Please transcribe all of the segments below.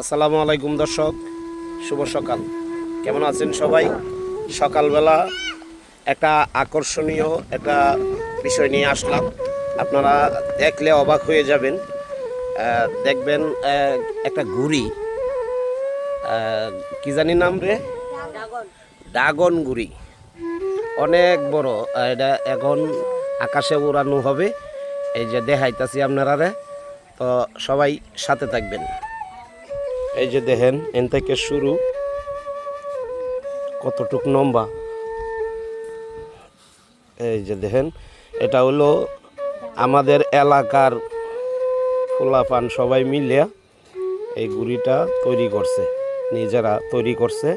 আসসালামু আলাইকুম দর্শক, শুভ সকাল। কেমন আছেন সবাই? সকালবেলা একটা আকর্ষণীয় একটা বিষয় নিয়ে আসলাম। আপনারা দেখলে অবাক হয়ে যাবেন। দেখবেন একটা ঘুড়ি কি জানি নাম রে? ড্রাগন ঘুড়ি অনেক বড় এটা এখন আকাশে উড়ানো হবে। এই যে দেখাইতাছি আপনারা তো সবাই সাথে থাকবেন। এই যে দেখেন, এন থেকে শুরু। কতটুক লম্বা? এই যে দেখেন, এটা হলো আমাদের এলাকার ফুলাপান সবাই মিলে এই গুড়িটা তৈরি করছে, নিজেরা তৈরি করছে।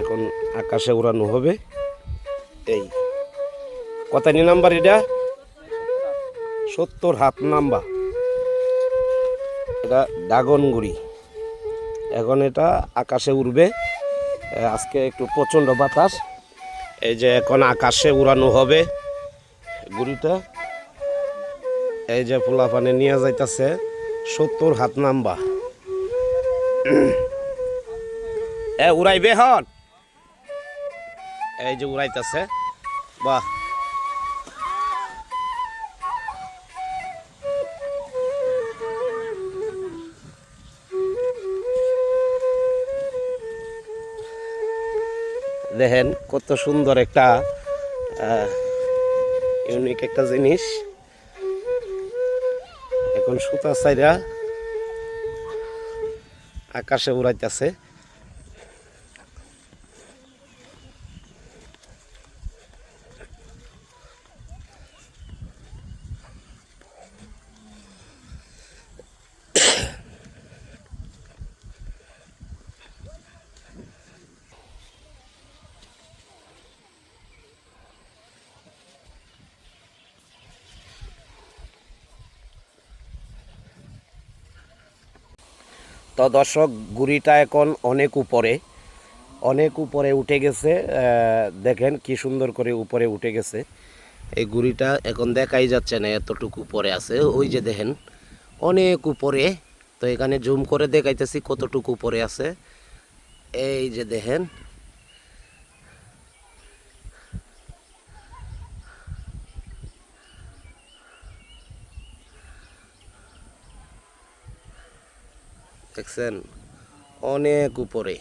এখন আকাশে উড়ানো হবে। এই কতানি নাম্বার এটা? সত্তর হাত নাম্বার। এটা ড্রাগনগুড়ি এখন এটা আকাশে উড়বে। আজকে একটু প্রচণ্ড বাতাস। এই যে এখন আকাশে উড়ানো হবে গুড়িটা। এই যে ফুলা পানি নিয়ে যাইতাছে সত্তর হাত নাম্বা এ, উড়াইবে হন এই যে উড়াইতাছে। বাহ। দেখেন কত সুন্দর একটা ইউনিক একটা জিনিস। এখন সুতা চাইরা আকাশে উড়াইতেছে। তো দর্শক, গুড়িটা এখন অনেক উপরে অনেক উপরে উঠে গেছে দেখেন কি সুন্দর করে উপরে উঠে গেছে। এই গুড়িটা এখন দেখাই যাচ্ছে না এতটুকু উপরে আছে, ওই যে দেখেন, অনেক উপরে। তো এখানে জুম করে দেখাইতেছি কতটুকু উপরে আছে। এই যে দেখেন দেখছেন অনেক উপরে।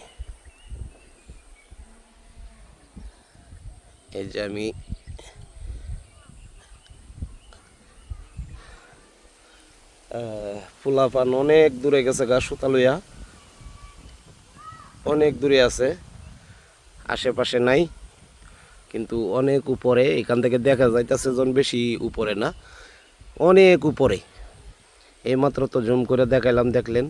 এই যে আমি আহ, ফুলাপান অনেক দূরে গেছে গা সুতালুয়া অনেক দূরে আছে আশেপাশে নাই কিন্তু অনেক উপরে। এখান থেকে দেখা যাইতেছে জন বেশি উপরে না অনেক উপরে। এইমাত্র তো জুম করে দেখাইলাম দেখলেন।